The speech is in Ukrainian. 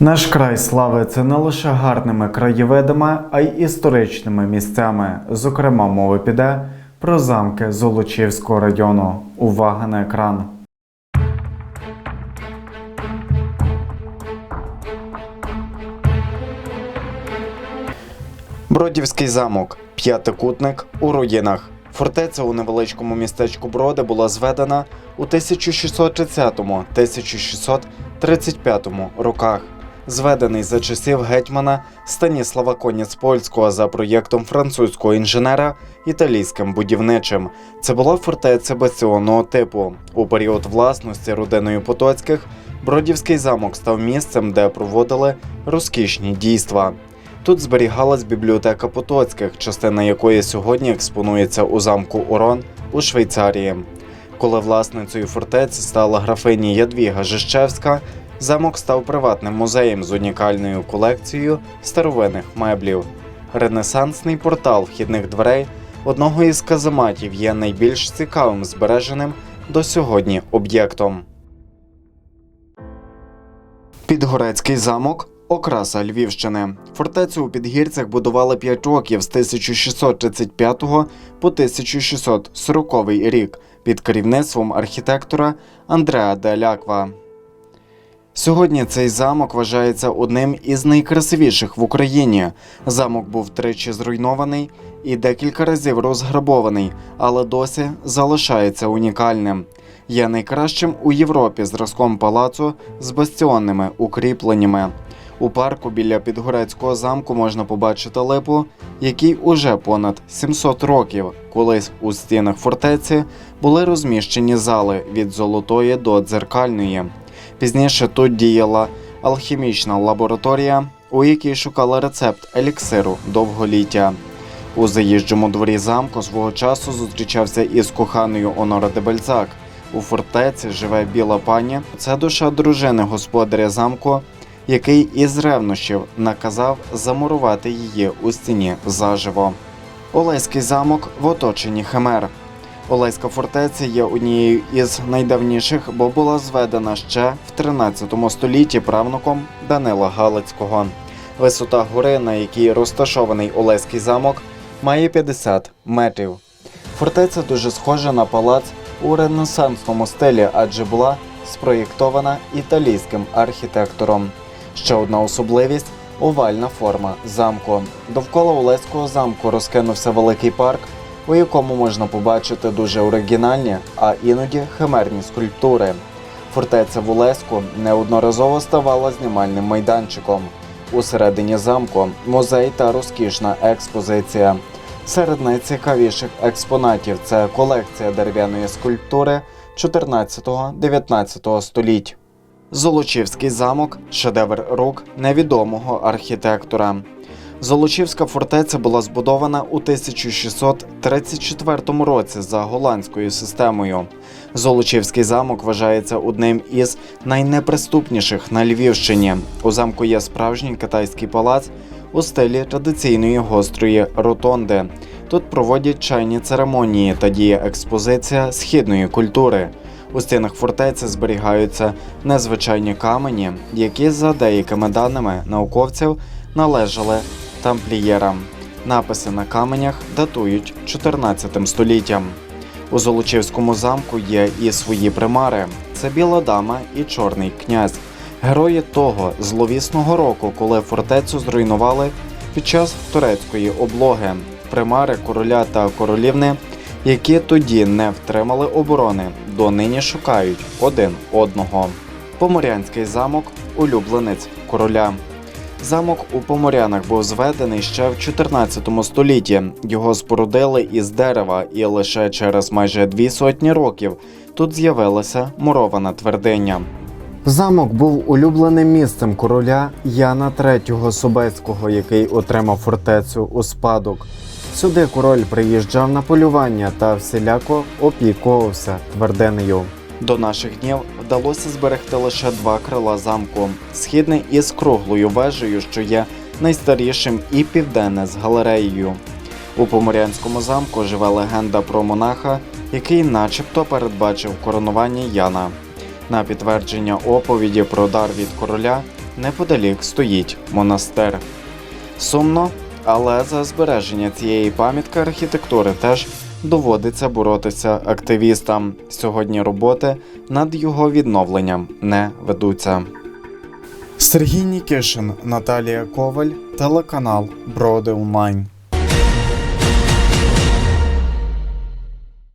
Наш край славиться не лише гарними краєвидами, а й історичними місцями. Зокрема, мова піде про замки Золочівського району. Увага на екран. Бродівський замок п'ятикутник у руїнах. Фортеця у невеличкому містечку Броди була зведена у 1630-1635 роках. Зведений за часів гетьмана Станіслава Коніц-Польського за проєктом французького інженера італійським будівничим. Це була фортеця бастіонного типу. У період власності родиною Потоцьких Бродівський замок став місцем, де проводили розкішні дійства. Тут зберігалась бібліотека Потоцьких, частина якої сьогодні експонується у замку Урон у Швейцарії. Коли власницею фортеці стала графиня Ядвіга Жищевська, замок став приватним музеєм з унікальною колекцією старовинних меблів. Ренесансний портал вхідних дверей одного із казематів є найбільш цікавим збереженим до сьогодні об'єктом. Підгорецький замок окраса Львівщини. Фортецю у підгірцях будували 5 років з 1635 по 1640 рік під керівництвом архітектора Андреа де Ляква. Сьогодні цей замок вважається одним із найкрасивіших в Україні. Замок був тричі зруйнований і декілька разів розграбований, але досі залишається унікальним. Є найкращим у Європі зразком палацу з бастіонними укріпленнями. У парку біля Підгорецького замку можна побачити липу, який уже понад 700 років. Колись у стінах фортеці були розміщені зали від золотої до дзеркальної. Пізніше тут діяла алхімічна лабораторія, у якій шукали рецепт еліксиру довголіття. У заїжджому дворі замку свого часу зустрічався із коханою Онора де Бальзак. У фортеці живе біла пані. Це душа дружини господаря замку, який із ревнощів наказав замурувати її у стіні заживо. Олеський замок в оточенні химер. Олеська фортеця є однією із найдавніших, бо була зведена ще в 13 столітті правнуком Данила Галицького. Висота гори, на якій розташований Олеський замок, має 50 метрів. Фортеця дуже схожа на палац у ренесансному стилі, адже була спроєктована італійським архітектором. Ще одна особливість овальна форма замку. Довкола Олеського замку розкинувся великий парк, у якому можна побачити дуже оригінальні, а іноді химерні скульптури. Фортеця в Олеську неодноразово ставала знімальним майданчиком. Усередині замку музей та розкішна експозиція. Серед найцікавіших експонатів це колекція дерев'яної скульптури 14-19 століть. Золочівський замок шедевр рук невідомого архітектора. Золочівська фортеця була збудована у 1634 році за голландською системою. Золочівський замок вважається одним із найнеприступніших на Львівщині. У замку є справжній китайський палац у стилі традиційної гострої ротонди. Тут проводять чайні церемонії та діє експозиція східної культури. У стінах фортеці зберігаються незвичайні камені, які, за деякими даними науковців, належали тамплієрам. Написи на каменях датують 14 століттям. У Золочівському замку є і свої примари: це біла дама і чорний князь, герої того зловісного року, коли фортецю зруйнували під час турецької облоги. Примари короля та королівни, які тоді не втримали оборони, донині шукають один одного. Поморянський замок улюбленець короля. Замок у Поморянах був зведений ще в 14 столітті. Його спорудили із дерева, і лише через майже дві сотні років тут з'явилася мурована твердиня. Замок був улюбленим місцем короля Яна III Собецького, який отримав фортецю у спадок. Сюди король приїжджав на полювання та всіляко опікувався твердинею. До наших днів вдалося зберегти лише два крила замку: східне із круглою вежею, що є найстарішим, і південне з галереєю. У Поморянському замку живе легенда про монаха, який, начебто, передбачив коронування Яна. На підтвердження оповіді про дар від короля неподалік стоїть монастир. Сумно, але за збереження цієї пам'ятки архітектури теж доводиться боротися активістам. Сьогодні роботи над його відновленням не ведуться. Сергій Нікишин, Наталія Коваль, телеканал Броди Онлайн.